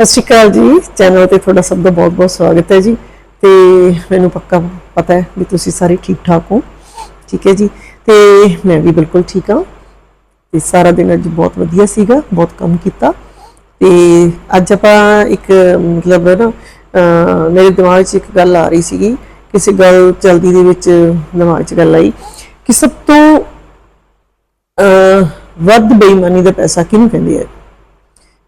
ਸਤਿ ਸ਼੍ਰੀ ਅਕਾਲ ਜੀ, ਚੈਨਲ ਤੇ ਤੁਹਾਡਾ ਸਭ ਦਾ ਬਹੁਤ-ਬਹੁਤ ਸਵਾਗਤ ਹੈ ਜੀ। ਤੇ ਮੈਨੂੰ ਪੱਕਾ ਪਤਾ ਹੈ ਵੀ ਤੁਸੀਂ ਸਾਰੇ ਠੀਕ ਠਾਕ ਹੋ। ਠੀਕ ਹੈ ਜੀ, ਤੇ ਮੈਂ ਵੀ ਬਿਲਕੁਲ ਠੀਕ ਹਾਂ। ਤੇ ਸਾਰਾ ਦਿਨ ਅੱਜ ਬਹੁਤ ਵਧੀਆ ਸੀਗਾ, ਬਹੁਤ ਕੰਮ ਕੀਤਾ। ਤੇ ਅੱਜ ਆਪਾਂ ਇੱਕ ਮਤਲਬ ਨਾ ਮੇਰੇ ਦਿਮਾਗ 'ਚ ਇੱਕ ਗੱਲ ਆ ਰਹੀ ਸੀਗੀ, ਕਿਸੇ ਗੱਲ ਚਲਦੀ ਦੇ ਵਿੱਚ ਦਿਮਾਗ 'ਚ ਗੱਲ ਆਈ ਕਿ ਸਭ ਤੋਂ ਵੱਧ ਬੇਈਮਾਨੀ ਦਾ ਪੈਸਾ ਕਿਹਨੂੰ ਕਹਿੰਦੇ ਆ?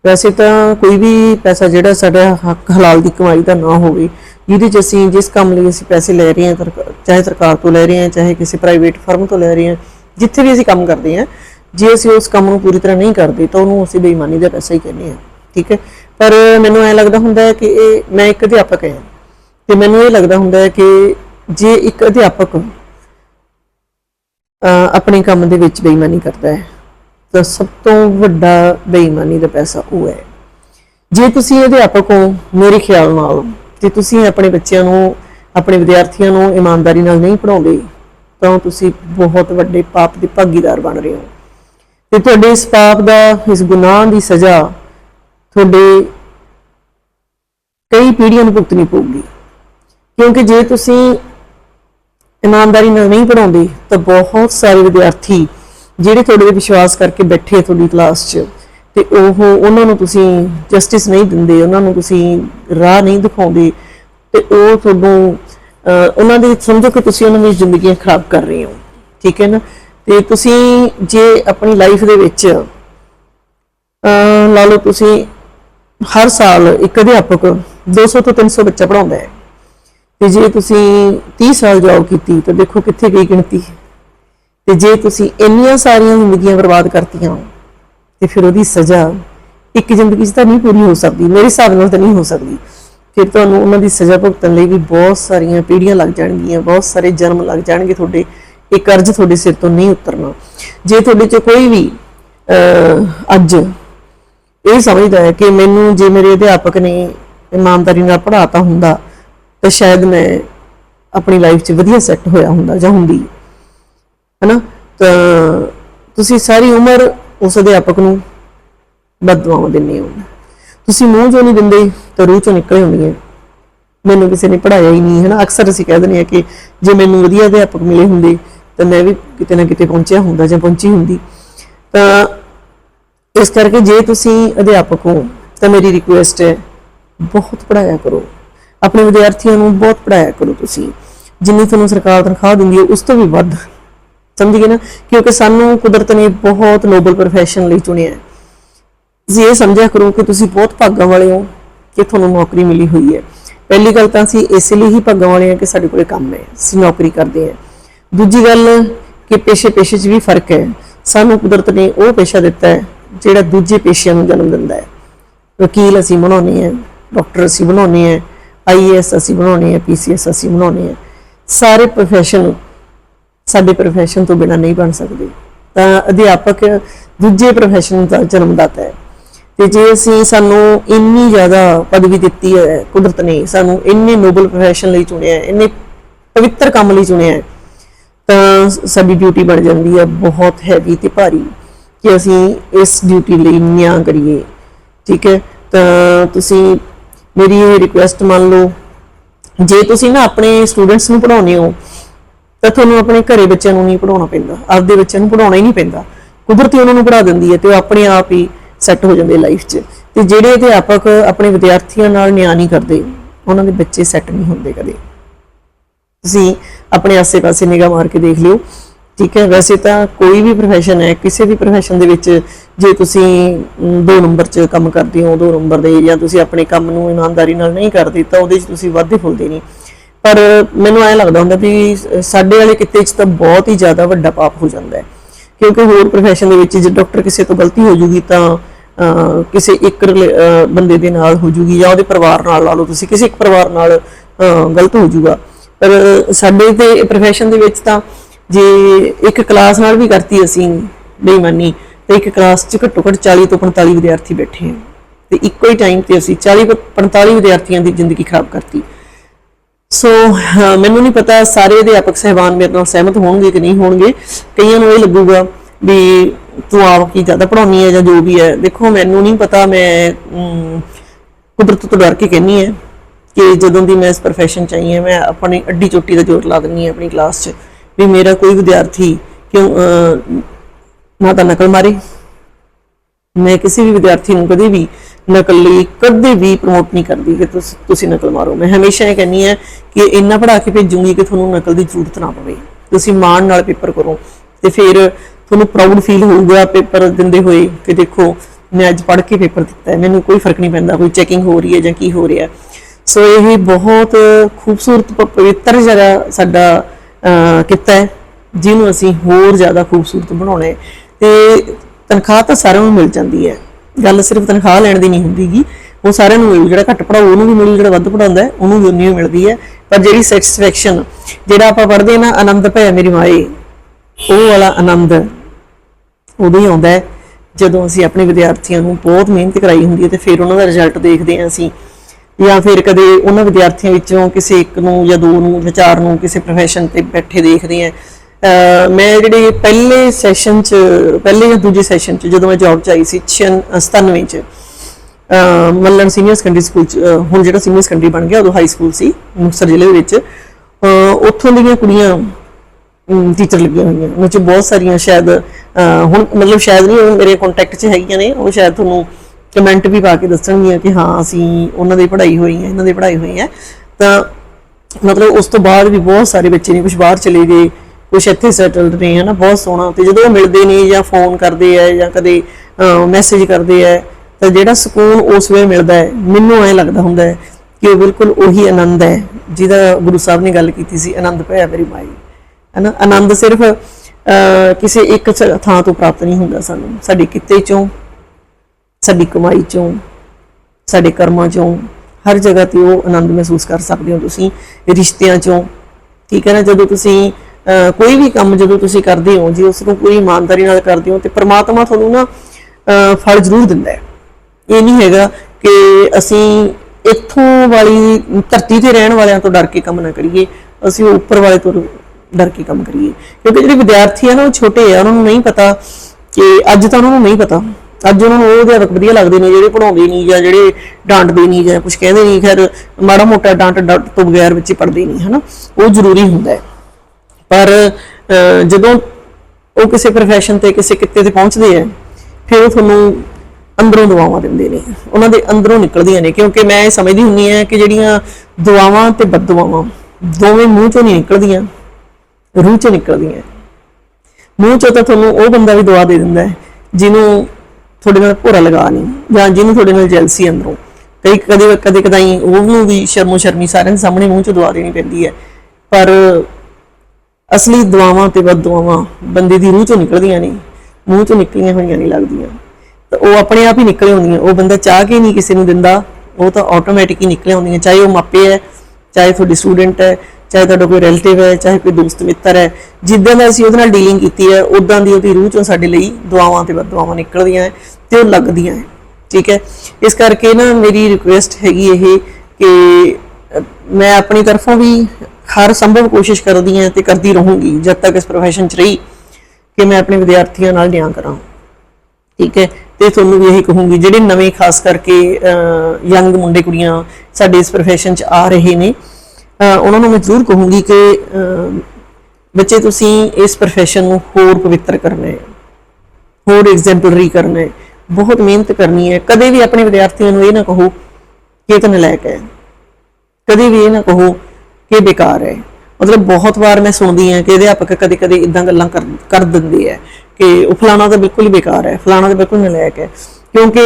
ਵੈਸੇ ਤਾਂ ਕੋਈ ਵੀ ਪੈਸਾ ਜਿਹੜਾ ਸਾਡਾ ਹੱਕ ਹਲਾਲ ਦੀ ਕਮਾਈ ਦਾ ਨਾ ਹੋਵੇ, ਜਿਹਦੇ 'ਚ ਅਸੀਂ ਜਿਸ ਕੰਮ ਲਈ ਅਸੀਂ ਪੈਸੇ ਲੈ ਰਹੇ ਹਾਂ ਚਾਹੇ ਸਰਕਾਰ ਤੋਂ ਲੈ ਰਹੇ ਹਾਂ, ਚਾਹੇ ਕਿਸੇ ਪ੍ਰਾਈਵੇਟ ਫਰਮ ਤੋਂ ਲੈ ਰਹੇ ਹਾਂ, ਜਿੱਥੇ ਵੀ ਅਸੀਂ ਕੰਮ ਕਰਦੇ ਹਾਂ, ਜੇ ਅਸੀਂ ਉਸ ਕੰਮ ਨੂੰ ਪੂਰੀ ਤਰ੍ਹਾਂ ਨਹੀਂ ਕਰਦੇ, ਤਾਂ ਉਹਨੂੰ ਅਸੀਂ ਬੇਈਮਾਨੀ ਦਾ ਪੈਸਾ ਹੀ ਕਹਿੰਦੇ ਹਾਂ, ਠੀਕ ਹੈ? ਪਰ ਮੈਨੂੰ ਐ ਲੱਗਦਾ ਹੁੰਦਾ ਹੈ ਕਿ ਇਹ ਮੈਂ ਇੱਕ ਅਧਿਆਪਕ ਹਾਂ, ਤੇ ਮੈਨੂੰ ਇਹ ਲੱਗਦਾ ਹੁੰਦਾ ਹੈ ਕਿ ਜੇ ਇੱਕ ਅਧਿਆਪਕ ਆਪਣੇ ਕੰਮ ਦੇ ਵਿੱਚ ਬੇਈਮਾਨੀ ਕਰਦਾ ਹੈ ਤਾਂ ਸਭ ਤੋਂ ਵੱਡਾ ਬੇਈਮਾਨੀ ਦਾ ਪੈਸਾ ਉਹ ਹੈ। ਜੇ ਤੁਸੀਂ ਅਧਿਆਪਕ ਹੋ, ਮੇਰੇ ਖਿਆਲ ਨਾਲ, ਜੇ ਤੁਸੀਂ ਆਪਣੇ ਬੱਚਿਆਂ ਨੂੰ, ਆਪਣੇ ਵਿਦਿਆਰਥੀਆਂ ਨੂੰ ਇਮਾਨਦਾਰੀ ਨਾਲ ਨਹੀਂ ਪੜਾਉਂਦੇ ਤਾਂ ਤੁਸੀਂ ਬਹੁਤ ਵੱਡੇ ਪਾਪ ਦੇ ਭਾਗੀਦਾਰ ਬਣ ਰਹੇ ਹੋ। ਤੇ ਤੁਹਾਡੇ ਇਸ ਪਾਪ ਦਾ, ਇਸ ਗੁਨਾਹ ਦੀ ਸਜ਼ਾ ਤੁਹਾਡੇ ਕਈ ਪੀੜ੍ਹੀਆਂ ਨੂੰ ਭੁਗਤਣੀ ਪਊਗੀ। ਕਿਉਂਕਿ ਜੇ ਤੁਸੀਂ ਇਮਾਨਦਾਰੀ ਨਾਲ ਨਹੀਂ ਪੜਾਉਂਦੇ ਤਾਂ ਬਹੁਤ ਸਾਰੇ ਵਿਦਿਆਰਥੀ ਜਿਹੜੇ ਤੁਹਾਡੇ ਤੇ ਵਿਸ਼ਵਾਸ ਕਰਕੇ ਬੈਠੇ ਤੁਹਾਡੀ ਕਲਾਸ 'ਚ ਤੇ ਉਹ ਉਹਨਾਂ ਨੂੰ ਤੁਸੀਂ ਜਸਟਿਸ ਨਹੀਂ ਦਿੰਦੇ ਉਹਨਾਂ ਨੂੰ ਤੁਸੀਂ ਰਾਹ ਨਹੀਂ ਦਿਖਾਉਂਦੇ ਤੇ ਉਹ ਤੁਹਾਨੂੰ ਅਹ, ਉਹਨਾਂ ਦੇ ਸਮਝੋ ਕਿ ਤੁਸੀਂ ਉਹਨਾਂ ਦੀ ਜ਼ਿੰਦਗੀਆਂ ਖਰਾਬ ਕਰ ਰਹੇ ਹੋ ਠੀਕ ਹੈ ਨਾ? ਤੇ ਤੁਸੀਂ ਜੇ ਆਪਣੀ ਲਾਈਫ ਦੇ ਵਿੱਚ ਅਹ, ਲਾ ਲਓ ਤੁਸੀਂ ਹਰ ਸਾਲ ਇੱਕ ਅਧਿਆਪਕ 200 ਤੋਂ 300 ਬੱਚਾ ਪੜਾਉਂਦਾ ਹੈ ਤੇ ਜੇ ਤੁਸੀਂ 30 ਸਾਲ ਜੌਬ ਕੀਤੀ ਤਾਂ ਦੇਖੋ ਕਿੱਥੇ ਗਈ ਗਿਣਤੀ। ਤੇ ਜੇ ਤੁਸੀਂ ਇੰਨੀਆਂ ਸਾਰੀਆਂ ਜ਼ਿੰਦਗੀਆਂ ਬਰਬਾਦ ਕਰਤੀਆਂ, ਤੇ ਫਿਰ ਉਹਦੀ ਸਜ਼ਾ ਇੱਕ ਜ਼ਿੰਦਗੀ 'ਚ ਤਾਂ ਨਹੀਂ ਪੂਰੀ ਹੋ ਸਕਦੀ, ਮੇਰੇ ਹਿਸਾਬ ਨਾਲ ਤਾਂ ਨਹੀਂ ਹੋ ਸਕਦੀ। ਫਿਰ ਤੁਹਾਨੂੰ ਉਹਨਾਂ ਦੀ ਸਜ਼ਾ ਭੁਗਤਣ ਲਈ ਵੀ ਬਹੁਤ ਸਾਰੀਆਂ ਪੀੜ੍ਹੀਆਂ ਲੱਗ ਜਾਣਗੀਆਂ, ਬਹੁਤ ਸਾਰੇ ਜਨਮ ਲੱਗ ਜਾਣਗੇ ਤੁਹਾਡੇ ਇਹ ਕਰਜ਼ ਤੁਹਾਡੇ ਸਿਰ ਤੋਂ ਨਹੀਂ ਉਤਰਨਾ। ਜੇ ਤੁਹਾਡੇ 'ਚ ਕੋਈ ਵੀ ਅੱਜ ਇਹ ਸਮਝਦਾ ਹੈ ਕਿ ਮੈਨੂੰ ਜੇ ਮੇਰੇ ਅਧਿਆਪਕ ਨੇ ਇਮਾਨਦਾਰੀ ਨਾਲ ਪੜ੍ਹਾਤਾ ਹੁੰਦਾ, ਤਾਂ ਸ਼ਾਇਦ ਮੈਂ ਆਪਣੀ ਲਾਈਫ 'ਚ ਵਧੀਆ ਸੈੱਟ ਹੋਇਆ ਹੁੰਦਾ ਜਾਂ ਹੁੰਦੀ। ਹਨਾ? ਤਾਂ ਤੁਸੀਂ ਸਾਰੀ ਉਮਰ ਉਸ ਅਧਿਆਪਕ ਨੂੰ ਬਦਦੁਆਵਾਂ ਦਿੰਦੇ ਹੋ। ਤੁਸੀਂ ਮੂੰਹ ਜੋ ਨਹੀਂ ਦਿੰਦੇ ਤਾਂ ਰੂਹ ਚੋਂ ਨਿਕਲੇ ਹੁੰਦੀਆਂ ਮੈਨੂੰ ਕਿਸੇ ਨੇ ਪੜਾਇਆ ਹੀ ਨਹੀਂ, ਹਨਾ? ਅਕਸਰ ਅਸੀਂ ਕਹਿ ਦਿੰਦੇ ਆ ਕਿ ਜੇ ਮੈਨੂੰ ਵਧੀਆ ਅਧਿਆਪਕ ਮਿਲੇ ਹੁੰਦੇ ਤਾਂ ਮੈਂ ਵੀ ਕਿਤੇ ਨਾ ਕਿਤੇ ਪਹੁੰਚਿਆ ਹੁੰਦਾ ਜਾਂ ਪਹੁੰਚੀ ਹੁੰਦੀ। ਤਾਂ ਇਸ ਕਰਕੇ ਜੇ ਤੁਸੀਂ ਅਧਿਆਪਕ ਹੋ ਤਾਂ ਮੇਰੀ ਰਿਕੁਐਸਟ ਹੈ, ਬਹੁਤ ਪੜਾਇਆ ਕਰੋ। ਆਪਣੇ ਵਿਦਿਆਰਥੀਆਂ ਨੂੰ ਬਹੁਤ ਪੜਾਇਆ ਕਰੋ ਤੁਸੀਂ। ਜਿੰਨੀ ਤੁਹਾਨੂੰ ਸਰਕਾਰ ਤਨਖਾਹ ਦਿੰਦੀ ਹੈ, ਉਸ ਤੋਂ ਵੀ ਵੱਧ ਸਮਝ ਨਾ, ਕਿਉਂਕਿ ਸਾਨੂੰ ਕੁਦਰਤ ਨੇ ਬਹੁਤ ਨੋਬਲ profession ਲਈ ਚੁਣਿਆ ਹੈ। ਤੁਸੀਂ ਇਹ ਸਮਝਿਆ ਕਰੋ ਕਿ ਤੁਸੀਂ ਬਹੁਤ ਭਾਗਾਂ ਵਾਲੇ ਹੋ, ਕਿ ਤੁਹਾਨੂੰ ਨੌਕਰੀ ਮਿਲੀ ਹੋਈ ਹੈ। ਪਹਿਲੀ ਗੱਲ ਤਾਂ ਅਸੀਂ ਇਸ ਲਈ ਹੀ ਭਾਗਾਂ ਵਾਲੇ ਹਾਂ ਕਿ ਸਾਡੇ ਕੋਲੇ ਕੰਮ ਹੈ, ਅਸੀਂ ਨੌਕਰੀ ਕਰਦੇ ਹਾਂ। ਦੂਜੀ ਗੱਲ ਕਿ ਪੇਸ਼ੇ ਪੇਸ਼ੇ 'ਚ ਵੀ ਫ਼ਰਕ ਹੈ। ਸਾਨੂੰ ਕੁਦਰਤ ਨੇ ਉਹ ਪੇਸ਼ਾ ਦਿੱਤਾ ਹੈ, ਜਿਹੜਾ ਦੂਜੇ ਪੇਸ਼ਿਆਂ ਨੂੰ ਜਨਮ ਦਿੰਦਾ ਹੈ। ਵਕੀਲ ਅਸੀਂ ਬਣਾਉਣੇ ਹਾਂ, ਡਾਕਟਰ ਅਸੀਂ ਬਣਾਉਣੇ ਆ ਆਈਏਐਸ ਅਸੀਂ ਬਣਾਉਣੇ ਆ ਪੀਸੀਐਸ ਅਸੀਂ ਬਣਾਉਣੇ ਹਾਂ। ਸਾਰੇ profession ਸਾਡੇ profession ਤੋਂ ਬਿਨਾ ਨਹੀਂ ਬਣ ਸਕਦੇ। ਤਾਂ ਅਧਿਆਪਕ ਦੂਜੇ profession ਦਾ ਜਨਮਦਾਤਾ ਹੈ। ਤੇ ਜੇ ਅਸੀਂ ਸਾਨੂੰ ਇੰਨੀ ਜ਼ਿਆਦਾ ਪਦਵੀ ਦਿੱਤੀ ਹੈ, ਕੁਦਰਤ ਨੇ ਸਾਨੂੰ ਇੰਨੇ ਨੋਬਲ profession ਲਈ ਚੁਣਿਆ ਹੈ, ਇੰਨੇ ਪਵਿੱਤਰ ਕੰਮ ਲਈ ਚੁਣਿਆ ਹੈ, ਤਾਂ ਸਾਡੀ ਡਿਊਟੀ ਬਣ ਜਾਂਦੀ ਹੈ ਬਹੁਤ ਹੈਵੀ ਤੇ ਭਾਰੀ ਕਿ ਅਸੀਂ ਇਸ ਡਿਊਟੀ ਲਈ ਨਿਆਂ ਕਰੀਏ। ਠੀਕ ਹੈ? ਤਾਂ ਤੁਸੀਂ ਮੇਰੀ ਇਹ ਰਿਕੁਐਸਟ ਮੰਨ ਲਓ, ਜੇ ਤੁਸੀਂ ਨਾ ਆਪਣੇ ਸਟੂਡੈਂਟਸ ਨੂੰ ਪੜਾਉਂਦੇ ਹੋ ਤਾਂ ਤੁਹਾਨੂੰ ਆਪਣੇ ਘਰੇ ਬੱਚਿਆਂ ਨੂੰ ਨਹੀਂ ਪੜਾਉਣਾ ਪੈਂਦਾ ਆਪਦੇ ਬੱਚਿਆਂ ਨੂੰ ਪੜਾਉਣਾ ਹੀ ਨਹੀਂ ਪੈਂਦਾ। ਕੁਦਰਤੀ ਉਹਨਾਂ ਨੂੰ ਪੜਾ ਦਿੰਦੀ ਹੈ ਤੇ ਉਹ ਆਪਣੇ ਆਪ ਹੀ ਸੈੱਟ ਹੋ ਜਾਂਦੇ ਲਾਈਫ 'ਚ। ਤੇ ਜਿਹੜੇ ਅਧਿਆਪਕ ਆਪਣੇ ਵਿਦਿਆਰਥੀਆਂ ਨਾਲ ਨਿਆਂ ਨਹੀਂ ਕਰਦੇ ਉਹਨਾਂ ਦੇ ਬੱਚੇ ਸੈੱਟ ਨਹੀਂ ਹੁੰਦੇ ਕਦੇ। ਤੁਸੀਂ ਆਪਣੇ ਆਸੇ-ਪਾਸੇ ਨਿਗਾਹ ਮਾਰ ਕੇ ਦੇਖ ਲਿਓ ਠੀਕ ਹੈ? ਵੈਸੇ ਤਾਂ ਕੋਈ ਵੀ profession ਹੈ ਕਿਸੇ ਵੀ profession ਦੇ ਵਿੱਚ ਜੇ ਤੁਸੀਂ ਅਮ, ਦੋ ਨੰਬਰ 'ਚ ਕੰਮ ਕਰਦੇ ਹੋ ਦੋ ਨੰਬਰ ਦੇ ਜਾਂ ਤੁਸੀਂ ਆਪਣੇ ਕੰਮ ਨੂੰ ਇਮਾਨਦਾਰੀ ਨਾਲ ਨਹੀਂ ਕਰਦੇ ਤਾਂ ਉਹਦੇ 'ਚ ਤੁਸੀਂ ਵਾਧੇ ਫੁੱਲਦੇ ਨਹੀਂ। ਪਰ ਮੈਨੂੰ ਐਂ ਲੱਗਦਾ ਹੁੰਦਾ ਵੀ ਸਾਡੇ ਵਾਲੇ ਕਿੱਤੇ 'ਚ ਤਾਂ ਬਹੁਤ ਹੀ ਜ਼ਿਆਦਾ ਵੱਡਾ ਪਾਪ ਹੋ ਜਾਂਦਾ ਹੈ। ਕਿਉਂਕਿ ਹੋਰ profession ਦੇ ਵਿੱਚ ਜੇ ਡਾਕਟਰ ਕਿਸੇ ਤੋਂ ਗਲਤੀ ਹੋ ਜੂਗੀ ਤਾਂ ਕਿਸੇ ਇੱਕ ਰਿਲੇ- ਬੰਦੇ ਦੇ ਨਾਲ ਹੋ ਜੂਗੀ ਜਾਂ ਉਹਦੇ ਪਰਿਵਾਰ ਨਾਲ ਲਾ ਲਓ ਤੁਸੀਂ, ਕਿਸੇ ਇੱਕ ਪਰਿਵਾਰ ਨਾਲ ਗਲਤ ਹੋ ਜੂਗਾ। ਪਰ ਸਾਡੇ ਤੇ profession ਦੇ ਵਿੱਚ ਤਾਂ ਜੇ ਇੱਕ ਕਲਾਸ ਨਾਲ ਵੀ ਕਰਤੀ ਅਸੀਂ ਬੇਈਮਾਨੀ, ਤੇ ਇੱਕ ਕਲਾਸ 'ਚ ਘੱਟੋ ਘੱਟ 40 ਤੋਂ 45 ਵਿਦਿਆਰਥੀ ਬੈਠੇ ਆ ਤੇ ਇੱਕੋ ਹੀ ਟਾਈਮ ਤੇ ਅਸੀਂ 40 ਤੋਂ 45 ਵਿਦਿਆਰਥੀਆਂ ਦੀ ਜ਼ਿੰਦਗੀ ਖਰਾਬ ਕਰਤੀ। ਸੋ ਮੈਨੂੰ ਨਹੀਂ ਪਤਾ ਸਾਰੇ ਅਧਿਆਪਕ ਸਹਿਬਾਨ ਮੇਰੇ ਨਾਲ ਸਹਿਮਤ ਹੋਣਗੇ ਕਿ ਨਹੀਂ ਹੋਣਗੇ। ਕਈਆਂ ਨੂੰ ਇਹ ਲੱਗੂਗਾ ਵੀ ਤੂੰ ਆਪ ਕੀ ਜ਼ਿਆਦਾ ਪੜਾਉਣੀ ਹੈ ਜਾਂ ਜੋ ਵੀ ਹੈ। ਦੇਖੋ, ਮੈਨੂੰ ਨਹੀਂ ਪਤਾ, ਮੈਂ ਕੁਦਰਤ ਤੋਂ ਡਰ ਕੇ ਕਹਿੰਨੀ ਹੈ ਕਿ ਜਦੋਂ ਦੀ ਮੈਂ ਇਸ profession ਚ ਆਈ ਹਾਂ, ਮੈਂ ਆਪਣੀ ਅੱਡੀ ਚੋਟੀ ਦਾ ਜ਼ੋਰ ਲਾ ਦਿੰਨੀ ਹਾਂ ਆਪਣੀ ਕਲਾਸ 'ਚ ਵੀ ਮੇਰਾ ਕੋਈ ਵਿਦਿਆਰਥੀ ਕਿਉਂ ਨਾ ਤਾਂ ਨਕਲ ਮਾਰੇ? ਮੈਂ ਕਿਸੇ ਵੀ ਵਿਦਿਆਰਥੀ ਨੂੰ ਕਦੇ ਵੀ ਨਕਲ ਲਈ ਕਦੇ ਵੀ ਪ੍ਰਮੋਟ ਨਹੀਂ ਕਰਦੀ ਕਿ ਤੁਸੀਂ ਤੁਸੀਂ ਨਕਲ ਮਾਰੋ। ਮੈਂ ਹਮੇਸ਼ਾ ਇਹ ਕਹਿੰਨੀ ਹੈ ਕਿ ਇੰਨਾ ਪੜ੍ਹਾ ਕੇ ਭੇਜੂੰਗੀ ਕਿ ਤੁਹਾਨੂੰ ਨਕਲ ਦੀ ਜ਼ਰੂਰਤ ਨਾ ਪਵੇ। ਤੁਸੀਂ ਮਾਣ ਨਾਲ ਪੇਪਰ ਕਰੋ। ਤੇ ਫਿਰ ਤੁਹਾਨੂੰ ਪ੍ਰਾਊਡ ਫੀਲ ਹੋਊਗਾ ਪੇਪਰ ਦਿੰਦੇ ਹੋਏ ਕਿ ਦੇਖੋ, ਮੈਂ ਅੱਜ ਪੜ੍ਹ ਕੇ ਪੇਪਰ ਦਿੱਤਾ ਮੈਨੂੰ ਕੋਈ ਫ਼ਰਕ ਨਹੀਂ ਪੈਂਦਾ, ਕੋਈ ਚੈਕਿੰਗ ਹੋ ਰਹੀ ਹੈ ਜਾਂ ਕੀ ਹੋ ਰਿਹਾ। ਸੋ ਇਹ ਬਹੁਤ ਖੂਬਸੂਰਤ ਪਵਿੱਤਰ ਜਿਹੜਾ ਸਾਡਾ ਕਿੱਤਾ ਹੈ, ਜਿਹਨੂੰ ਅਸੀਂ ਹੋਰ ਜ਼ਿਆਦਾ ਖੂਬਸੂਰਤ ਬਣਾਉਣਾ ਹੈ। ਤੇ ਤਨਖਾਹ ਤਾਂ ਸਾਰਿਆਂ ਨੂੰ ਮਿਲ ਜਾਂਦੀ ਹੈ। ਗੱਲ ਸਿਰਫ ਤਨਖਾਹ ਲੈਣ ਦੀ ਨਹੀਂ ਹੁੰਦੀਗੀ। ਉਹ ਸਾਰਿਆਂ ਨੂੰ ਮਿਲੂ, ਜਿਹੜਾ ਘੱਟ ਪੜਾਉ ਉਹਨੂੰ ਵੀ ਮਿਲੂ, ਜਿਹੜਾ ਵੱਧ ਪੜਾਉਂਦਾ ਉਹਨੂੰ ਵੀ ਉਨੀ ਮਿਲਦੀ ਹੈ। ਪਰ ਜਿਹੜੀ ਸੈਟੀਸਫੈਕਸ਼ਨ ਜਿਹੜਾ ਆਪਾਂ ਪੜ੍ਹਦੇ ਹਾਂ ਨਾ, ਆਨੰਦ ਭੈ ਮੇਰੀ ਮਾਏ, ਉਹ ਵਾਲਾ ਆਨੰਦ ਉਦੋਂ ਹੀ ਆਉਂਦਾ ਹੈ, ਜਦੋਂ ਅਸੀਂ ਆਪਣੇ ਵਿਦਿਆਰਥੀਆਂ ਨੂੰ ਬਹੁਤ ਮਿਹਨਤ ਕਰਾਈ ਹੁੰਦੀ ਹੈ ਤੇ ਫਿਰ ਉਹਨਾਂ ਦਾ ਰਿਜ਼ਲਟ ਦੇਖਦੇ ਹਾਂ ਅਸੀਂ। ਜਾਂ ਫਿਰ ਕਦੇ ਉਹਨਾਂ ਵਿਦਿਆਰਥੀਆਂ ਵਿੱਚੋਂ ਕਿਸੇ ਇੱਕ ਨੂੰ ਜਾਂ ਦੋ ਨੂੰ ਜਾਂ ਚਾਰ ਨੂੰ ਕਿਸੇ ਪ੍ਰੋਫੈਸ਼ਨ ਤੇ ਬੈਠੇ ਦੇਖਦੇ ਹਾਂ। ਮੈਂ ਜਿਹੜੇ ਪਹਿਲੇ ਸੈਸ਼ਨ ਚ, ਪਹਿਲੇ ਜਾਂ ਦੂਜੇ ਸੈਸ਼ਨ ਚ ਜਦੋਂ ਮੈਂ ਜੌਬ ਚ ਆਈ ਸੀ 97 ਚ ਮੱਲਣ ਸੀਨੀਅਰ ਸੈਕੰਡਰੀ ਸਕੂਲ ਚ ਹੁਣ ਜਿਹੜਾ ਸੀਨੀਅਰ ਸੈਕੰਡਰੀ ਬਣ ਗਿਆ, ਉਦੋਂ ਹਾਈ ਸਕੂਲ ਸੀ, ਮੁਕਤਸਰ ਜ਼ਿਲ੍ਹੇ ਦੇ ਵਿੱਚ ਉੱਥੋਂ ਦੀਆਂ ਕੁੜੀਆਂ ਟੀਚਰ ਲੱਗੀਆਂ ਹੋਈਆਂ ਉਹਨਾਂ ਚ ਬਹੁਤ ਸਾਰੀਆਂ ਸ਼ਾਇਦ ਹੁਣ ਮਤਲਬ ਸ਼ਾਇਦ ਨਹੀਂ, ਉਹ ਮੇਰੇ ਕੰਟੈਕਟ 'ਚ ਹੈਗੀਆਂ ਨੇ, ਉਹ ਸ਼ਾਇਦ ਤੁਹਾਨੂੰ ਕਮੈਂਟ ਵੀ ਪਾ ਕੇ ਦੱਸਣਗੀਆਂ ਕਿ ਹਾਂ, ਅਸੀਂ ਉਹਨਾਂ ਦੀ ਪੜ੍ਹਾਈ ਹੋਈ ਹੈ, ਇਹਨਾਂ ਦੀ ਪੜ੍ਹਾਈ ਹੋਈ ਹੈ। ਤਾਂ ਮਤਲਬ ਉਸ ਤੋਂ ਬਾਅਦ ਵੀ ਬਹੁਤ ਸਾਰੇ ਬੱਚੇ ਨੇ ਕੁਝ ਬਾਹਰ ਚਲੇ ਗਏ ਕੁਝ ਇੱਥੇ ਸੈਟਲਡ ਨੇ, ਹਨਾ, ਬਹੁਤ ਸੋਹਣਾ ਤੇ ਜਦੋਂ ਉਹ ਮਿਲਦੇ ਨੇ ਜਾਂ ਫੋਨ ਕਰਦੇ ਆ ਜਾਂ ਕਦੇ ਮੈਸੇਜ ਕਰਦੇ ਆ ਤਾਂ ਜਿਹੜਾ ਸਕੂਨ ਉਸ ਵੇਲੇ ਮਿਲਦਾ ਹੈ ਮੈਨੂੰ ਐ ਲੱਗਦਾ ਹੁੰਦਾ ਹੈ ਕਿ ਉਹ ਬਿਲਕੁਲ ਉਹੀ ਆਨੰਦ ਹੈ ਜਿਹਦਾ ਗੁਰੂ ਸਾਹਿਬ ਨੇ ਗੱਲ ਕੀਤੀ ਸੀ, ਆਨੰਦ ਭਇਆ ਮੇਰੀ ਮਾਈ। ਹਨਾ, ਆਨੰਦ ਸਿਰਫ ਕਿਸੇ ਇੱਕ ਥਾਂ ਤੋਂ ਪ੍ਰਾਪਤ ਨਹੀਂ ਹੁੰਦਾ ਸਾਨੂੰ। ਸਾਡੇ ਕਿੱਤੇ ਚੋਂ, ਸਾਡੀ ਕਮਾਈ ਚੋਂ, ਸਾਡੇ ਕਰਮਾਂ ਚੋਂ, ਹਰ ਜਗ੍ਹਾ ਤੇ ਉਹ ਆਨੰਦ ਮਹਿਸੂਸ ਕਰ ਸਕਦੇ ਹੋ ਤੁਸੀਂ, ਰਿਸ਼ਤਿਆਂ ਚੋਂ। ਠੀਕ ਹੈ ਨਾ, ਜਦੋਂ ਤੁਸੀਂ ਕੋਈ ਵੀ ਕੰਮ ਜਦੋਂ ਤੁਸੀਂ ਕਰਦੇ ਹੋ, ਜੀ ਉਸ ਨੂੰ ਪੂਰੀ ਇਮਾਨਦਾਰੀ ਨਾਲ ਕਰਦੇ ਹੋ, ਤੇ ਪ੍ਰਮਾਤਮਾ ਤੁਹਾਨੂੰ ਨਾ ਫਲ ਜ਼ਰੂਰ ਦਿੰਦਾ ਹੈ। ਇਹ ਨਹੀਂ ਹੈਗਾ ਕਿ ਅਸੀਂ ਇੱਥੋਂ ਵਾਲੀ ਧਰਤੀ ਤੇ ਰਹਿਣ ਵਾਲਿਆਂ ਤੋਂ ਡਰ ਕੇ ਕੰਮ ਨਾ ਕਰੀਏ, ਅਸੀਂ ਉਹ ਉੱਪਰ ਵਾਲੇ ਤੋਂ ਡਰ ਕੇ ਕੰਮ ਕਰੀਏ। ਕਿਉਂਕਿ ਜਿਹੜੇ ਵਿਦਿਆਰਥੀ ਆ ਨਾ, ਉਹ ਛੋਟੇ ਆ, ਉਹਨਾਂ ਨੂੰ ਨਹੀਂ ਪਤਾ ਕਿ ਅੱਜ ਤਾਂ ਉਹਨਾਂ ਨੂੰ ਨਹੀਂ ਪਤਾ। ਅੱਜ ਉਹਨਾਂ ਨੂੰ ਉਹ ਅਧਿਆਪਕ ਵਧੀਆ ਲੱਗਦੇ ਨੇ, ਜਿਹੜੇ ਪੜਾਉਂਦੇ ਨਹੀਂ ਜਾਂ ਜਿਹੜੇ ਡਾਂਟਦੇ ਨਹੀਂ ਜਾਂ ਕੁਝ ਕਹਿੰਦੇ ਨਹੀਂ, ਖੈਰ ਮਾੜਾ ਮੋਟਾ ਡਾਂਟ ਡਾਂਟ ਤੋਂ ਬਗੈਰ ਬੱਚੇ ਪੜਦੇ ਨਹੀਂ, ਹਨਾ? ਉਹ ਜ਼ਰੂਰੀ ਹੁੰਦਾ ਹੈ। ਪਰ ਜਦੋਂ ਉਹ ਕਿਸੇ profession ਤੇ, ਕਿਸੇ ਕਿੱਤੇ ਤੇ ਪਹੁੰਚਦੇ ਆ, ਫਿਰ ਉਹ ਤੁਹਾਨੂੰ ਅੰਦਰੋਂ ਦੁਆਵਾਂ ਦਿੰਦੇ ਨੇ। ਉਹਨਾਂ ਦੇ ਅੰਦਰੋਂ ਨਿਕਲਦੀਆਂ ਨੇ। ਕਿਉਂਕਿ ਮੈਂ ਇਹ ਸਮਝਦੀ ਹੁੰਨੀ ਆ ਕਿ ਜਿਹੜੀਆਂ ਦੁਆਵਾਂ ਤੇ ਬਦਦੁਆਵਾਂ, ਦੋਵੇਂ ਮੂੰਹ ਚੋਂ ਨਹੀਂ ਨਿਕਲਦੀਆਂ, ਰੂਹ ਚੋਂ ਨਿਕਲਦੀਆਂ। ਮੂੰਹ ਚੋਂ ਤਾਂ ਤੁਹਾਨੂੰ ਉਹ ਬੰਦਾ ਵੀ ਦੁਆ ਦੇ ਦਿੰਦਾ ਹੈ, ਜਿਹਨੂੰ ਤੁਹਾਡੇ ਨਾਲ ਭੋਰਾ ਲਗਾ ਨਹੀਂ, ਜਾਂ ਜਿਹਨੂੰ ਤੁਹਾਡੇ ਨਾਲ ਜੈਲਸੀ ਅੰਦਰੋਂ। ਕਈ ਕਦੇ ਕਦੇ ਕਦਾਈ ਉਹਨੂੰ ਵੀ ਸ਼ਰਮੋ ਸ਼ਰਮੀ ਸਾਰਿਆਂ ਦੇ ਸਾਹਮਣੇ ਮੂੰਹ ਚੋਂ ਦੁਆ ਦੇਣੀ ਪੈਂਦੀ ਹੈ। ਪਰ ਅਸਲੀ ਦੁਆਵਾਂ ਤੇ ਬਦਦੁਆਵਾਂ ਬੰਦੇ ਦੀ ਰੂਹ ਚੋਂ ਨਿਕਲਦੀਆਂ ਨੇ ਮੂੰਹ ਚੋਂ ਨਿਕਲੀਆਂ ਹੋਈਆਂ ਨਹੀਂ ਲੱਗਦੀਆਂ। ਤਾਂ ਉਹ ਆਪਣੇ ਆਪ ਹੀ ਨਿਕਲ ਹੁੰਦੀਆਂ, ਉਹ ਬੰਦਾ ਚਾਹ ਕੇ ਨਹੀਂ ਕਿਸੇ ਨੂੰ ਦਿੰਦਾ, ਉਹ ਤਾਂ ਆਟੋਮੈਟਿਕ ਹੀ ਨਿਕਲ ਹੁੰਦੀਆਂ, ਚਾਹੇ ਉਹ ਮਾਪੇ ਹੈ, ਚਾਹੇ ਤੁਹਾਡੀ ਸਟੂਡੈਂਟ ਹੈ, ਚਾਹੇ ਤੁਹਾਡਾ ਕੋਈ ਰਿਲੇਟਿਵ ਹੈ, ਚਾਹੇ ਕੋਈ ਦੋਸਤ ਮਿੱਤਰ ਹੈ, ਜਿੱਦਾਂ ਦਾ ਅਸੀਂ ਉਹਦੇ ਨਾਲ ਡੀਲਿੰਗ ਕੀਤੀ ਹੈ ਉਦਾਂ ਦੀ ਉਹਦੀ ਰੂਹ ਚੋਂ ਸਾਡੇ ਲਈ ਦੁਆਵਾਂ ਤੇ ਬਦਦੁਆਵਾਂ ਨਿਕਲਦੀਆਂ ਹੈ ਤੇ ਉਹ ਲੱਗਦੀਆਂ ਹੈ। ਠੀਕ ਹੈ? ਇਸ ਕਰਕੇ ਨਾ ਮੇਰੀ ਰਿਕੁਐਸਟ ਹੈਗੀ ਇਹ ਕਿ ਮੈਂ ਆਪਣੀ ਤਰਫੋਂ ਵੀ ਹਰ ਸੰਭਵ ਕੋਸ਼ਿਸ਼ ਕਰਦੀ ਹਾਂ ਤੇ ਕਰਦੀ ਰਹੂੰਗੀ, ਜਦ ਤੱਕ ਇਸ profession 'ਚ ਰਹੀ ਕਿ ਮੈਂ ਆਪਣੇ ਵਿਦਿਆਰਥੀਆਂ ਨਾਲ ਨਿਆਂ ਕਰਾਂ। ਠੀਕ ਹੈ? ਤੇ ਤੁਹਾਨੂੰ ਵੀ ਇਹੀ ਕਹੂੰਗੀ, ਜਿਹੜੇ ਨਵੇਂ ਖਾਸ ਕਰਕੇ ਯੰਗ ਮੁੰਡੇ ਕੁੜੀਆਂ ਸਾਡੇ ਇਸ profession 'ਚ ਆ ਰਹੇ ਨੇ ਉਹਨਾਂ ਨੂੰ ਮੈਂ ਜ਼ਰੂਰ ਕਹੂੰਗੀ ਕਿ ਬੱਚੇ ਤੁਸੀਂ ਇਸ profession ਨੂੰ ਹੋਰ ਪਵਿੱਤਰ ਕਰਨਾ ਹੈ। ਹੋਰ ਐਗਜ਼ੈਂਪਲਰੀ ਕਰਨਾ ਹੈ। ਬਹੁਤ ਮਿਹਨਤ ਕਰਨੀ ਹੈ। ਕਦੇ ਵੀ ਆਪਣੇ ਵਿਦਿਆਰਥੀਆਂ ਨੂੰ ਇਹ ਨਾ ਕਹੋ ਕਿ ਇਹ ਤਾਂ ਨਲਾਇਕ ਹੈ। ਕਦੇ ਵੀ ਇਹ ਨਾ ਕਹੋ ਇਹ ਬੇਕਾਰ ਹੈ। ਮਤਲਬ ਬਹੁਤ ਵਾਰ ਮੈਂ ਸੁਣਦੀ ਹਾਂ ਕਿ ਅਧਿਆਪਕ ਕਦੇ ਕਦੇ ਇਦਾਂ ਗੱਲਾਂ ਕਰ ਕਰ ਦਿੰਦੇ ਆ ਕਿ ਉਹ ਫਲਾਣਾ ਤਾਂ ਬਿਲਕੁਲ ਹੀ ਬੇਕਾਰ ਹੈ, ਫਲਾਣਾ ਤਾਂ ਬਿਲਕੁਲ ਨਲਾਇਕ ਹੈ। ਕਿਉਂਕਿ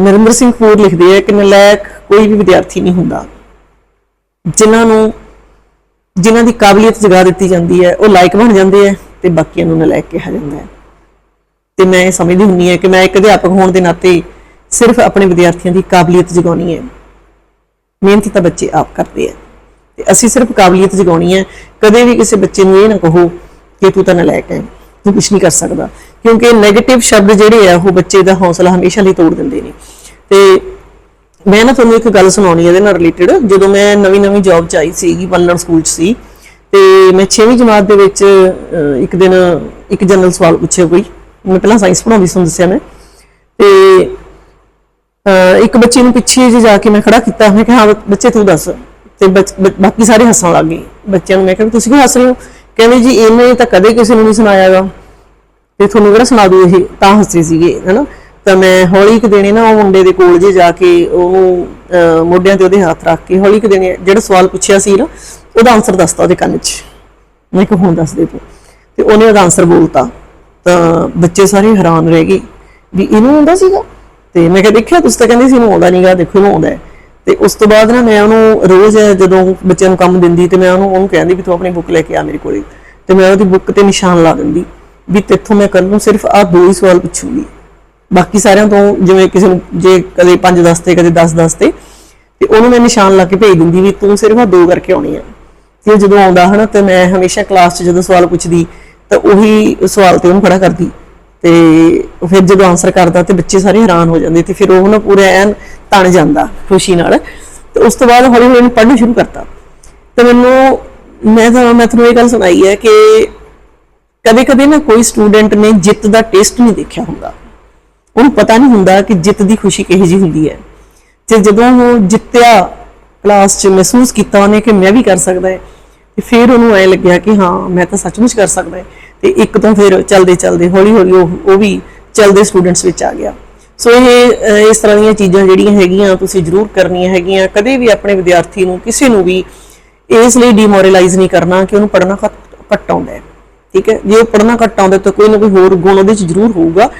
ਨਰਿੰਦਰ ਸਿੰਘ ਕਪੂਰ ਲਿਖਦੇ ਆ ਕਿ ਨਲਾਇਕ ਕੋਈ ਵੀ ਵਿਦਿਆਰਥੀ ਨਹੀਂ ਹੁੰਦਾ। ਜਿਨ੍ਹਾਂ ਨੂੰ, ਜਿਨ੍ਹਾਂ ਦੀ ਕਾਬਲੀਅਤ ਜਗਾ ਦਿੱਤੀ ਜਾਂਦੀ ਹੈ, ਉਹ ਲਾਇਕ ਬਣ ਜਾਂਦੇ ਆ ਤੇ ਬਾਕੀਆਂ ਨੂੰ ਨਲਾਇਕ ਕਿਹਾ ਜਾਂਦਾ ਹੈ। ਤੇ ਮੈਂ ਇਹ ਸਮਝਦੀ ਹੁੰਨੀ ਹੈ ਕਿ ਮੈਂ ਇੱਕ ਅਧਿਆਪਕ ਹੋਣ ਦੇ ਨਾਤੇ ਸਿਰਫ ਆਪਣੇ ਵਿਦਿਆਰਥੀਆਂ ਦੀ ਕਾਬਲੀਅਤ ਜਗਾਉਣੀ ਹੈ। ਮਿਹਨਤ ਤਾਂ ਬੱਚੇ ਆਪ ਕਰਦੇ ਆ। ਅਸੀਂ ਸਿਰਫ ਕਾਬਲੀਅਤ ਜਗਾਉਣੀ ਹੈ। ਕਦੇ ਵੀ ਕਿਸੇ ਬੱਚੇ ਨੂੰ ਇਹ ਨਾ ਕਹੋ ਕਿ ਤੂੰ ਤਾਂ ਨਲਾਇਕ ਹੈ, ਤੂੰ ਕੁਝ ਨਹੀਂ ਕਰ ਸਕਦਾ। ਕਿਉਂਕਿ 네ਗੇਟਿਵ ਸ਼ਬਦ ਜਿਹੜੇ ਆ, ਉਹ ਬੱਚੇ ਦਾ ਹੌਸਲਾ ਹਮੇਸ਼ਾ ਲਈ ਤੋੜ ਦਿੰਦੇ ਨੇ। ਤੇ ਮੈਂ ਨਾ ਤੁਹਾਨੂੰ ਇੱਕ ਗੱਲ ਸੁਣਾਉਣੀ ਇਹਦੇ ਨਾਲ ਰਿਲੇਟਡ ਜਦੋਂ ਮੈਂ ਨਵੀਂ ਨਵੀਂ ਜੌਬ ਚ ਆਈ ਸੀਗੀ ਵਨਲਰ ਸਕੂਲ ਚ ਸੀ, ਤੇ ਮੈਂ 6ਵੀਂ ਜਮਾਤ ਦੇ ਵਿੱਚ ਇੱਕ ਦਿਨ ਇੱਕ ਜਨਰਲ ਸਵਾਲ ਪੁੱਛਿਆ ਕੋਈ। ਮੈਂ ਪਹਿਲਾਂ ਸਾਇੰਸ ਪੜ੍ਹਾਉਂਦੀ ਸੀ ਦੱਸਿਆ ਮੈਂ। ਤੇ ਇੱਕ ਬੱਚੇ ਨੂੰ ਪਿੱਛੇ ਜੇ ਜਾ ਕੇ ਮੈਂ ਖੜਾ ਕੀਤਾ। ਮੈਂ ਕਿਹਾ, ਹਾਂ, ਬੱਚੇ ਤੂੰ ਦੱਸ। ਤੇ ਬੱਚ- ਬਾਕੀ ਸਾਰੇ ਹੱਸਣ ਲੱਗ ਗਏ। ਬੱਚਿਆਂ ਨੂੰ ਮੈਂ ਕਿਹਾ ਵੀ ਤੁਸੀਂ ਕਿਉਂ ਹੱਸ ਰਹੇ ਹੋ? ਕਹਿੰਦੇ ਜੀ ਇਹਨੇ ਤਾਂ ਕਦੇ ਕਿਸੇ ਨੂੰ ਨਹੀਂ ਸੁਣਾਇਆਗਾ। ਤੇ ਤੁਹਾਨੂੰ ਕਿਹੜਾ ਸੁਣਾ ਦੂ ਇਹ? ਤਾਂ ਹੱਸੇ ਸੀਗੇ ਹਨਾ? ਤਾਂ ਮੈਂ ਹੌਲੀ ਇੱਕ ਦੇਣੇ ਨਾ ਉਹ ਮੁੰਡੇ ਦੇ ਕੋਲ ਜੇ ਜਾ ਕੇ ਉਹਨੂੰ ਅਹ, ਮੋਢਿਆਂ ਤੇ ਉਹਦੇ ਹੱਥ ਰੱਖ ਕੇ ਹੌਲੀ ਇੱਕ ਦੇਣੇ ਜਿਹੜਾ ਸਵਾਲ ਪੁੱਛਿਆ ਸੀ ਨਾ ਉਹਦਾ ਆਨਸਰ ਦੱਸਤਾ ਉਹਦੇ ਕੰਨ 'ਚ। ਮੈਂ ਕਿਹਾ ਹੁਣ ਦੱਸ ਦੇ ਤੂੰ। ਤੇ ਉਹਨੇ ਉਹਦਾ ਆਨਸਰ ਬੋਲਤਾ। ਤਾਂ ਬੱਚੇ ਸਾਰੇ ਹੈਰਾਨ ਰਹਿ ਗਏ ਵੀ ਇਹਨੂੰ ਆਉਂਦਾ ਸੀਗਾ? ਤੇ ਮੈਂ ਕਿਹਾ ਦੇਖਿਆ ਤੁਸੀਂ ਤਾਂ ਕਹਿੰਦੇ ਸੀ ਇਹਨੂੰ ਆਉਂਦਾ ਨਹੀਂਗਾ ਦੇਖੋ ਇਹਨੂੰ ਆਉਂਦਾ ਹੈ। ਤੇ ਉਸ ਤੋਂ ਬਾਅਦ ਨਾ ਮੈਂ ਉਹਨੂੰ ਰੋਜ਼ ਜਦੋਂ ਬੱਚਿਆਂ ਨੂੰ ਕੰਮ ਦਿੰਦੀ ਤੇ ਮੈਂ ਉਹਨੂੰ ਉਹਨੂੰ ਕਹਿੰਦੀ ਵੀ ਤੂੰ ਆਪਣੀ ਬੁੱਕ ਲੈ ਕੇ ਆ ਮੇਰੇ ਕੋਲੇ। ਤੇ ਮੈਂ ਉਹਦੀ ਬੁੱਕ ਤੇ ਨਿਸ਼ਾਨ ਲਾ ਦਿੰਦੀ ਵੀ ਤੇਥੋਂ ਮੈਂ ਕੱਲ ਨੂੰ ਸਿਰਫ ਆਹ ਦੋ ਹੀ ਸਵਾਲ ਪੁੱਛੂੰਗੀ। ਬਾਕੀ ਸਾਰਿਆਂ ਤੋਂ ਜਿਵੇਂ ਕਿਸੇ ਨੂੰ, ਜੇ ਕਦੇ 5 10 ਤੇ, ਕਦੇ 10 10 ਤੇ ਤੇ ਉਹਨੂੰ ਮੈਂ ਨਿਸ਼ਾਨ ਲਾ ਕੇ ਭੇਜ ਦਿੰਦੀ ਵੀ ਤੂੰ ਸਿਰਫ ਆ ਦੋ ਕਰਕੇ ਆਉਣੀ ਆ। ਤੇ ਜਦੋਂ ਆਉਂਦਾ ਹਨਾ ਤੇ ਮੈਂ ਹਮੇਸ਼ਾ ਕਲਾਸ 'ਚ ਜਦੋਂ ਸਵਾਲ ਪੁੱਛਦੀ ਤਾਂ ਉਹੀ ਸਵਾਲ ਤੇ ਉਹਨੂੰ ਖੜਾ ਕਰਦੀ। ਤੇ ਫਿਰ ਜਦੋਂ ਆਨਸਰ ਕਰਦਾ ਤੇ ਬੱਚੇ ਸਾਰੇ ਹੈਰਾਨ ਹੋ ਜਾਂਦੇ ਤੇ ਫਿਰ ਉਹ ਨਾ ਪੂਰਾ ਐਨ ਤਣ ਜਾਂਦਾ ਖੁਸ਼ੀ ਨਾਲ। ਤੇ ਉਸ ਤੋਂ ਬਾਅਦ ਹੌਲੀ ਹੌਲੀ ਪੜ੍ਹਨਾ ਸ਼ੁਰੂ ਕਰਤਾ। ਤੇ ਮੈਨੂੰ, ਮੈਂ ਤਾਂ, ਮੈਂ ਤੁਹਾਨੂੰ ਇਹ ਗੱਲ ਸੁਣਾਈ ਹੈ ਕਿ ਕਦੇ ਕਦੇ ਨਾ ਕੋਈ ਸਟੂਡੈਂਟ ਨੇ ਜਿੱਤ ਦਾ ਟੇਸਟ ਨਹੀਂ ਦੇਖਿਆ ਹੁੰਦਾ। ਉਹਨੂੰ ਪਤਾ ਨਹੀਂ ਹੁੰਦਾ ਕਿ ਜਿੱਤ ਦੀ ਖੁਸ਼ੀ ਕਿਹੋ ਜਿਹੀ ਹੁੰਦੀ ਹੈ। ਤੇ ਜਦੋਂ ਉਹ ਜਿੱਤਿਆ ਕਲਾਸ 'ਚ, ਮਹਿਸੂਸ ਕੀਤਾ ਉਹਨੇ ਕਿ ਮੈਂ ਵੀ ਕਰ ਸਕਦਾ ਹੈ। ਤੇ ਫਿਰ ਉਹਨੂੰ ਐ ਲੱਗਿਆ ਕਿ ਹਾਂ, ਮੈਂ ਤਾਂ ਸੱਚਮੁੱਚ ਕਰ ਸਕਦਾ ਹੈ। ਤੇ ਇੱਕ ਤੋਂ ਫਿਰ ਚਲਦੇ ਚਲਦੇ, ਹੌਲੀ ਹੌਲੀ ਉਹ ਉਹ ਵੀ ਚਲਦੇ ਸਟੂਡੈਂਟਸ ਵਿੱਚ ਆ ਗਿਆ। ਸੋ ਇਹ ਇਸ ਤਰ੍ਹਾਂ ਦੀਆਂ ਚੀਜ਼ਾਂ ਜਿਹੜੀਆਂ ਹੈਗੀਆਂ, ਤੁਸੀਂ ਜ਼ਰੂਰ ਕਰਨੀਆਂ ਹੈਗੀਆਂ। ਕਦੇ ਵੀ ਆਪਣੇ ਵਿਦਿਆਰਥੀ ਨੂੰ, ਕਿਸੇ ਨੂੰ ਵੀ ਇਸ ਲਈ ਡੀਮੋਰਲਾਈਜ਼ ਨਹੀਂ ਕਰਨਾ ਕਿ ਉਹਨੂੰ ਪੜ੍ਹਨਾ ਘੱਟ ਘੱਟ ਆਉਂਦਾ ਹੈ। ਠੀਕ ਹੈ? ਜੇ ਉਹ ਪੜ੍ਹਨਾ ਘੱਟ ਆਉਂਦਾ ਤਾਂ ਕੋਈ ਨਾ ਕੋਈ ਹੋਰ ਗੁਣ ਉਹਦੇ ਚ ਜ਼ਰੂਰ ਹੋਊਗਾ।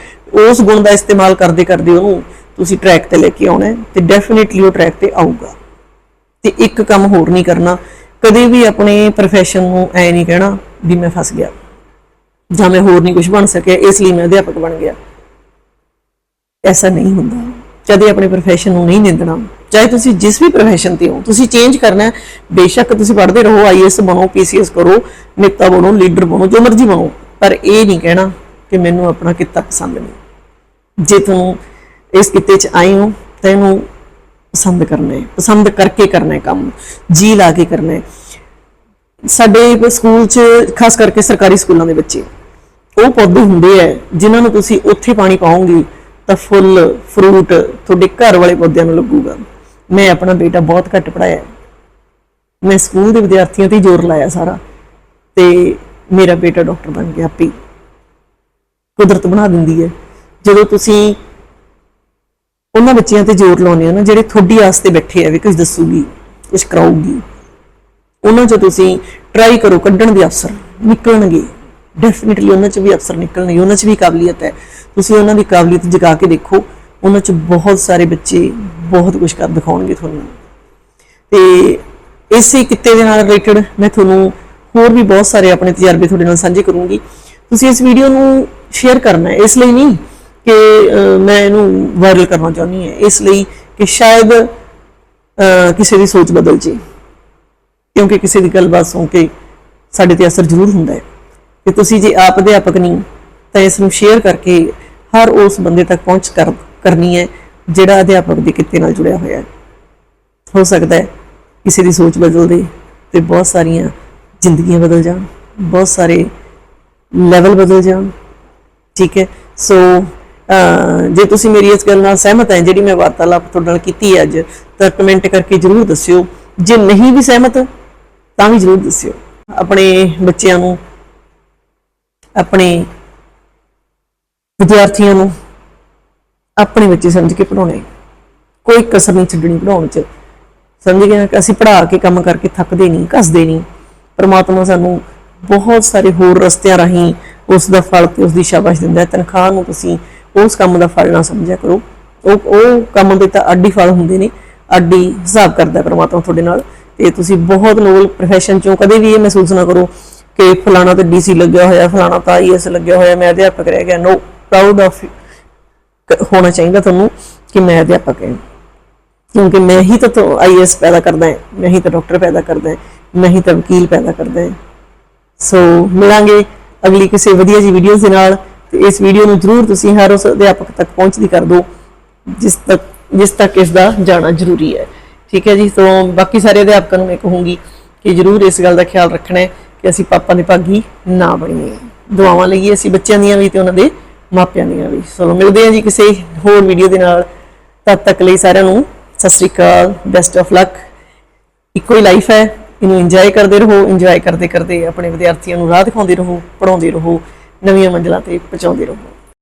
ਉਸ ਗੁਣ ਦਾ ਇਸਤੇਮਾਲ ਕਰਦੇ ਕਰਦੇ ਉਹਨੂੰ ਤੁਸੀਂ ਟਰੈਕ ਤੇ ਲੈ ਕੇ ਆਉਣਾ ਹੈ ਤੇ ਡੈਫੀਨਿਟਲੀ ਉਹ ਟਰੈਕ ਤੇ ਆਊਗਾ। ਤੇ ਇੱਕ ਕੰਮ ਹੋਰ ਨਹੀਂ ਕਰਨਾ। ਕਦੇ ਵੀ ਆਪਣੇ ਪ੍ਰੋਫੈਸ਼ਨ ਨੂੰ ਐ ਨਹੀਂ ਕਹਿਣਾ ਵੀ ਮੈਂ ਫਸ ਗਿਆ। ਜਾਂ ਮੈਂ ਹੋਰ ਨਹੀਂ ਕੁਝ ਬਣ ਸਕਿਆ, ਇਸ ਲਈ ਮੈਂ ਅਧਿਆਪਕ ਬਣ ਗਿਆ। ਐਸਾ ਨਹੀਂ ਹੁੰਦਾ। ਕਦੇ ਆਪਣੇ profession ਨੂੰ ਨਹੀਂ ਨਿੰਦਣਾ, ਚਾਹੇ ਤੁਸੀਂ ਜਿਸ ਵੀ profession ਤੇ ਹੋ, ਤੁਸੀਂ ਚੇਂਜ ਕਰਨਾ ਹੈ, ਬੇਸ਼ੱਕ ਤੁਸੀਂ ਪੜ੍ਹਦੇ ਰਹੋ ਆਈਐਸ ਬਣੋ ਪੀਸੀਐਸ ਕਰੋ, ਨੇਤਾ ਬਣੋ ਲੀਡਰ ਬਣੋ, ਜੋ ਮਰਜ਼ੀ ਬਣੋ, ਪਰ ਇਹ ਨਹੀਂ ਕਹਿਣਾ ਕਿ ਮੈਨੂੰ ਆਪਣਾ ਕਿੱਤਾ ਪਸੰਦ ਨਹੀਂ। ਜੇ ਤੁਹਾਨੂੰ ਇਸ ਕਿੱਤੇ 'ਚ ਆਏ ਹੋ, ਤਾਂ ਇਹਨੂੰ ਪਸੰਦ ਕਰਨਾ ਹੈ, ਪਸੰਦ ਕਰਕੇ ਕਰਨਾ ਹੈ ਕੰਮ, ਜੀ ਲਾ ਕੇ ਕਰਨਾ ਹੈ। ਸਾਡੇ ਸਕੂਲ 'ਚ, ਖਾਸ ਕਰਕੇ ਸਰਕਾਰੀ ਸਕੂਲਾਂ ਦੇ ਬੱਚੇ ਉਹ ਪੌਦੇ ਹੁੰਦੇ ਆ ਜਿਨ੍ਹਾਂ ਨੂੰ ਤੁਸੀਂ ਉੱਥੇ ਪਾਣੀ ਪਾਓਗੇ, ਤਾਂ ਫੁੱਲ, ਫਰੂਟ ਤੁਹਾਡੇ ਘਰ ਵਾਲੇ ਪੌਦਿਆਂ ਨੂੰ ਲੱਗੂਗਾ। ਮੈਂ ਆਪਣਾ ਬੇਟਾ ਬਹੁਤ ਘੱਟ ਪੜਾਇਆ ਮੈਂ ਸਕੂਲ ਦੇ ਵਿਦਿਆਰਥੀਆਂ ਤੇ ਹੀ ਜ਼ੋਰ ਲਾਇਆ ਸਾਰਾ। ਤੇ ਮੇਰਾ ਬੇਟਾ ਡਾਕਟਰ ਬਣ ਗਿਆ ਆਪੇ। ਕੁਦਰਤ ਬਣਾ ਦਿੰਦੀ ਹੈ ਜਦੋਂ ਤੁਸੀਂ ਉਹਨਾਂ ਬੱਚਿਆਂ ਤੇ ਜ਼ੋਰ ਲਾਉਂਦੇ ਹੋ ਨਾ, ਜਿਹੜੇ ਤੁਹਾਡੀ ਆਸ ਤੇ ਬੈਠੇ ਆ, ਵੀ ਕੁਝ ਦੱਸੂਗੀ ਕੁਝ ਕਰਾਊਗੀ, ਉਹਨਾਂ 'ਚੋਂ ਤੁਸੀਂ ਟਰਾਈ ਕਰੋ ਕੱਢਣ ਦੇ ਅਫਸਰ ਨਿਕਲਣਗੇ। ਡੈਫੀਨਿਟਲੀ ਉਹਨਾਂ 'ਚ ਵੀ ਅਫਸਰ ਨਿਕਲਣਗੇ ਉਹਨਾਂ 'ਚ ਵੀ ਕਾਬਲੀਅਤ ਹੈ। ਤੁਸੀਂ ਉਹਨਾਂ ਦੀ ਕਾਬਲੀਅਤ ਜਗਾ ਕੇ ਦੇਖੋ, ਉਹਨਾਂ 'ਚ ਬਹੁਤ ਸਾਰੇ ਬੱਚੇ ਬਹੁਤ ਕੁਝ ਕਰ ਦਿਖਾਉਣਗੇ ਤੁਹਾਨੂੰ। ਤੇ ਇਸੇ ਕਿੱਤੇ ਦੇ ਨਾਲ ਰਿਲੇਟਡ ਮੈਂ ਤੁਹਾਨੂੰ ਹੋਰ ਵੀ ਬਹੁਤ ਸਾਰੇ ਆਪਣੇ ਤਜਰਬੇ ਤੁਹਾਡੇ ਨਾਲ ਸਾਂਝੇ ਕਰੂੰਗੀ। ਤੁਸੀਂ ਇਸ ਵੀਡੀਓ ਨੂੰ ਸ਼ੇਅਰ ਕਰਨਾ ਹੈ, ਇਸ ਲਈ ਨਹੀਂ ਕਿ ਮੈਂ ਇਹਨੂੰ ਵਾਇਰਲ ਕਰਨਾ ਚਾਹੁੰਦੀ ਹਾਂ। ਇਸ ਲਈ ਕਿ ਸ਼ਾਇਦ ਕਿਸੇ ਦੀ ਸੋਚ ਬਦਲ ਜੇ। ਕਿਉਂਕਿ ਕਿਸੇ ਦੀ ਗੱਲਬਾਤ ਸੁਣ ਕੇ ਸਾਡੇ ਤੇ ਅਸਰ ਜ਼ਰੂਰ ਹੁੰਦਾ ਹੈ। ਕਿ ਤੁਸੀਂ ਜੇ ਆਪ ਅਧਿਆਪਕ ਨਹੀਂ ਤਾਂ ਇਸ ਨੂੰ ਸ਼ੇਅਰ ਕਰਕੇ ਹਰ ਉਸ ਬੰਦੇ ਤੱਕ ਪਹੁੰਚ ਕਰ, ਕਰਨੀ ਹੈ, ਜਿਹੜਾ ਅਧਿਆਪਕ ਦੇ ਕਿੱਤੇ ਨਾਲ ਜੁੜਿਆ ਹੋਇਆ ਹੈ। ਹੋ ਸਕਦਾ ਹੈ ਕਿਸੇ ਦੀ ਸੋਚ ਬਦਲ ਦੇ ਤੇ ਬਹੁਤ ਸਾਰੀਆਂ ਜ਼ਿੰਦਗੀਆਂ ਬਦਲ ਜਾਣ, ਬਹੁਤ ਸਾਰੇ ਲੈਵਲ ਬਦਲ ਜਾਣ, ਠੀਕ ਹੈ? ਸੋ ਜੇ ਤੁਸੀਂ ਮੇਰੀ ਇਸ ਗੱਲ ਨਾਲ ਸਹਿਮਤ ਹੈ, ਜਿਹੜੀ ਮੈਂ ਵਾਰਤਾਲਾਪ ਤੁਹਾਡੇ ਨਾਲ ਕੀਤੀ ਹੈ ਅੱਜ, ਤਾਂ ਕਮੈਂਟ ਕਰਕੇ ਜਰੂਰ ਦੱਸਿਓ। ਜੇ ਨਹੀਂ ਵੀ ਸਹਿਮਤ, ਤਾਂ ਵੀ ਜਰੂਰ ਦੱਸਿਓ। ਆਪਣੇ ਬੱਚਿਆਂ ਨੂੰ ਆਪਣੇ ਵਿਦਿਆਰਥੀਆਂ ਨੂੰ ਆਪਣੇ ਬੱਚੇ ਸਮਝ ਕੇ ਪੜਾਉਣੇ ਕੋਈ ਕਸਰ ਨਹੀਂ ਛੱਡਣੀ ਪੜਾਉਣ 'ਚ। ਸਮਝ ਗਏ ਕਿ ਅਸੀਂ ਪੜ੍ਹਾ ਕੇ ਕੰਮ ਕਰਕੇ ਥੱਕਦੇ ਨਹੀਂ ਕੱਸਦੇ ਨਹੀਂ। ਪਰਮਾਤਮਾ ਸਾਨੂੰ ਬਹੁਤ ਸਾਰੇ ਹੋਰ ਰਸਤਿਆਂ ਰਾਹੀਂ ਉਸ ਦਾ ਫਲ ਤੇ ਉਸ ਦੀ ਸ਼ਾਬਾਸ਼ ਦਿੰਦਾ ਹੈ। ਤਨਖਾਹ ਨੂੰ ਤੁਸੀਂ ਉਸ ਕੰਮ ਦਾ ਫਲ ਨਾ ਸਮਝਿਆ ਕਰੋ। ਉਹ ਉਹ ਕੰਮ ਦੇ ਤਾਂ ਅੱਡੀ ਫਲ ਹੁੰਦੇ ਨੇ, ਅੱਡੀ ਹਿਸਾਬ ਕਰਦਾ ਹੈ ਪਰਮਾਤਮਾ ਤੁਹਾਡੇ ਨਾਲ। ਤੇ ਤੁਸੀਂ ਬਹੁਤ ਨੋਬਲ profession ਚੋਂ ਕਦੇ ਵੀ ਇਹ ਮਹਿਸੂਸ ਨਾ ਕਰੋ ਕਿ ਫਲਾਣਾ ਤਾਂ ਡੀਸੀ ਲੱਗਿਆ ਹੋਇਆ, ਫਲਾਣਾ ਤਾਂ ਆਈਐਸ ਲੱਗਿਆ ਹੋਇਆ, ਮੈਂ ਅਧਿਆਪਕ ਰਹਿ ਗਿਆ। ਨੋ ਪ੍ਰਾਊਡ ਆਫ ਹੋਣਾ ਚਾਹੀਦਾ ਤੁਹਾਨੂੰ ਕਿ ਮੈਂ ਅਧਿਆਪਕ ਹਾਂ। ਕਿਉਂਕਿ ਮੈਂ ਹੀ ਤਾਂ ਆਈਐਸ ਪੈਦਾ ਕਰਦਾ ਹਾਂ, ਮੈਂ ਹੀ ਤਾਂ ਡਾਕਟਰ ਪੈਦਾ ਕਰਦਾ ਹਾਂ, ਮੈਂ ਹੀ ਤਾਂ ਵਕੀਲ ਪੈਦਾ ਕਰਦਾ ਹਾਂ। ਸੋ ਮਿਲਾਂਗੇ ਅਗਲੀ ਕਿਸੇ ਵਧੀਆ ਜੀ ਵੀਡੀਓ ਦੇ ਨਾਲ ਤੇ ਇਸ ਵੀਡੀਓ ਨੂੰ ਜਰੂਰ ਤੁਸੀਂ ਹਰ ਉਸ ਅਧਿਆਪਕ ਤੱਕ ਪਹੁੰਚਦੀ ਕਰ ਦਿਓ, ਜਿਸ ਤੱਕ ਜਿਸ ਤੱਕ ਇਸ ਦਾ ਜਾਣਾ ਜ਼ਰੂਰੀ ਹੈ। ਠੀਕ ਹੈ ਜੀ? ਸੋ ਬਾਕੀ ਸਾਰੇ ਅਧਿਆਪਕਾਂ ਨੂੰ ਮੈਂ ਕਹੂੰਗੀ ਕਿ ਜਰੂਰ ਇਸ ਗੱਲ ਦਾ ਖਿਆਲ ਰੱਖਣਾ ਹੈ ਕਿ ਅਸੀਂ ਪਾਪਾ ਦੇ ਭਾਗੀ ਨਾ ਬਣੀਏ। ਦੁਆਵਾਂ ਲਈਏ ਅਸੀਂ ਬੱਚਿਆਂ ਦੀਆਂ ਵੀ ਤੇ ਉਹਨਾਂ ਦੇ ਮਾਪਿਆਂ ਦੀਆਂ ਵੀ। ਸੋ ਮਿਲਦੇ ਹਾਂ ਜੀ ਕਿਸੇ ਹੋਰ ਵੀਡੀਓ ਦੇ ਨਾਲ। ਤਦ ਤੱਕ ਲਈ ਸਾਰਿਆਂ ਨੂੰ ਸਤਿ ਸ੍ਰੀ ਅਕਾਲ ਬੈਸਟ ਆਫ ਲੱਕ ਇੱਕੋ ਹੀ ਲਾਈਫ ਹੈ। ਇਹਨੂੰ ਇੰਜੋਏ ਕਰਦੇ ਰਹੋ ਇੰਜੋਏ ਕਰਦੇ ਕਰਦੇ ਆਪਣੇ ਵਿਦਿਆਰਥੀਆਂ ਨੂੰ ਰਾਹ ਦਿਖਾਉਂਦੇ ਰਹੋ ਪੜਾਉਂਦੇ ਰਹੋ, ਨਵੀਆਂ ਮੰਜ਼ਲਾਂ ਤੇ ਪਹੁੰਚਾਉਂਦੇ ਰਹੋ।